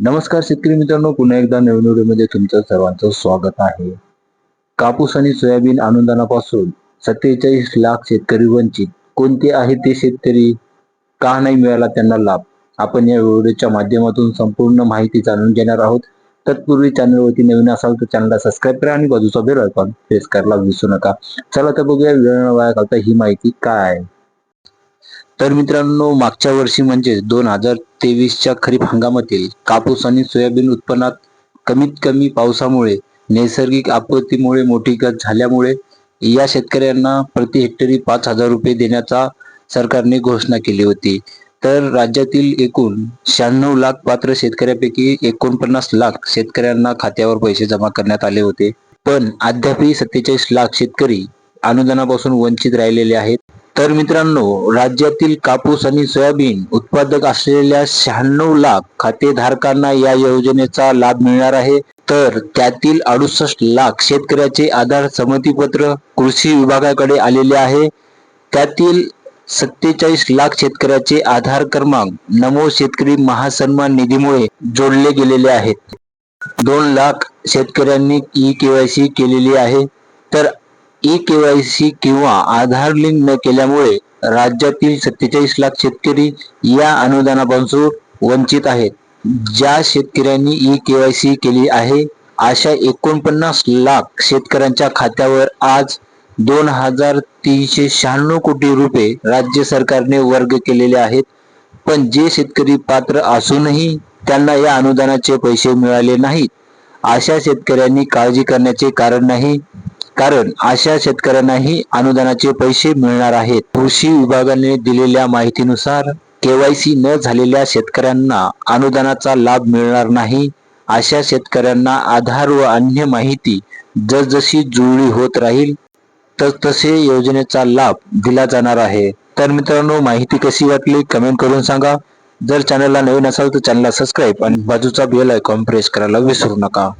नमस्कार शेतकरी मित्रांनो पुन्हा एकदा नवीन व्हिडिओमध्ये तुमचं सर्वांचं स्वागत आहे. कापूस आणि सोयाबीन अनुदानापासून सत्तेचाळीस लाख शेतकरी वंचित. कोणते आहेत ते शेतकरी? का नाही मिळाला त्यांना लाभ? आपण या व्हिडिओच्या माध्यमातून संपूर्ण माहिती जाणून घेणार आहोत. तत्पूर्वी चॅनलवरती नवीन असाल तर चॅनलला सबस्क्राईब करा आणि बाजूचा बेल आयकॉन प्रेस करायला विसरू नका. चला तर बघूया वेळ वाया घालता ही माहिती काय आहे. तर मित्रांनो मागच्या वर्षी म्हणजे दोन हजार तेवीसच्या खरीप हंगामातील कापूस आणि सोयाबीन उत्पन्नात कमीत कमी पावसामुळे नैसर्गिक आपत्तीमुळे मोठी घट झाल्यामुळे या शेतकऱ्यांना प्रति हेक्टरी पाच हजार रुपये देण्याचा सरकारने घोषणा केली होती. तर राज्यातील एकूण शहाण्णव लाख पात्र शेतकऱ्यापैकी एकोणपन्नास लाख शेतकऱ्यांना खात्यावर पैसे जमा करण्यात आले होते. पण अद्यापही सत्तेचाळीस लाख शेतकरी अनुदानापासून वंचित राहिलेले आहेत. तर मित्रांनो राज्यातील कापूस आणि सोयाबीन उत्पादक असलेल्या शहाण्णव लाख खातेधारकांना या योजनेचा लाभ मिळणार आहे. तर त्यातील अडुसष्ट लाख शेतकऱ्याचे आधार संमतीपत्र कृषी विभागाकडे आलेले आहे. त्यातील सत्तेचाळीस लाख शेतकऱ्याचे आधार क्रमांक नमो शेतकरी महासन्मान निधीमुळे जोडले गेलेले आहेत. दोन लाख शेतकऱ्यांनी ई केवायसी केलेली आहे. तर ई केवायसी किंवा आधार लिंक न केल्यामुळे राज्यातील सत्तेचाळीस लाख शेतकरी या अनुदानापासून वंचित आहेत. ज्या शेतकऱ्यांनी ई केवायसी केली आहे अशा एकोणपन्नास लाख शेतकऱ्यांच्या खात्यावर आज दोन हजार तीनशे शहाण्णव कोटी रुपये राज्य सरकारने वर्ग केलेले आहेत. पण जे शेतकरी पात्र असूनही त्यांना या अनुदानाचे पैसे मिळाले नाहीत. अशा शेतकऱ्यांनी काळजी करण्याचे कारण नाही. कारण अशा शेतकऱ्यांनाही अनुदानाचे पैसे मिळणार आहेत. कृषी विभागाने दिलेल्या माहितीनुसार केवायसी न झालेल्या शेतकऱ्यांना अनुदानाचा लाभ मिळणार नाही. अशा शेतकऱ्यांना आधार व अन्य माहिती जसजशी जुळली होत राहील तसतसे योजनेचा लाभ दिला जाणार आहे. तर मित्रांनो माहिती कशी वाटली कमेंट करून सांगा. जर चॅनलला नवीन असाल तर चॅनलला सबस्क्राईब आणि बाजूचा बेल आयकॉन प्रेस करायला विसरू नका.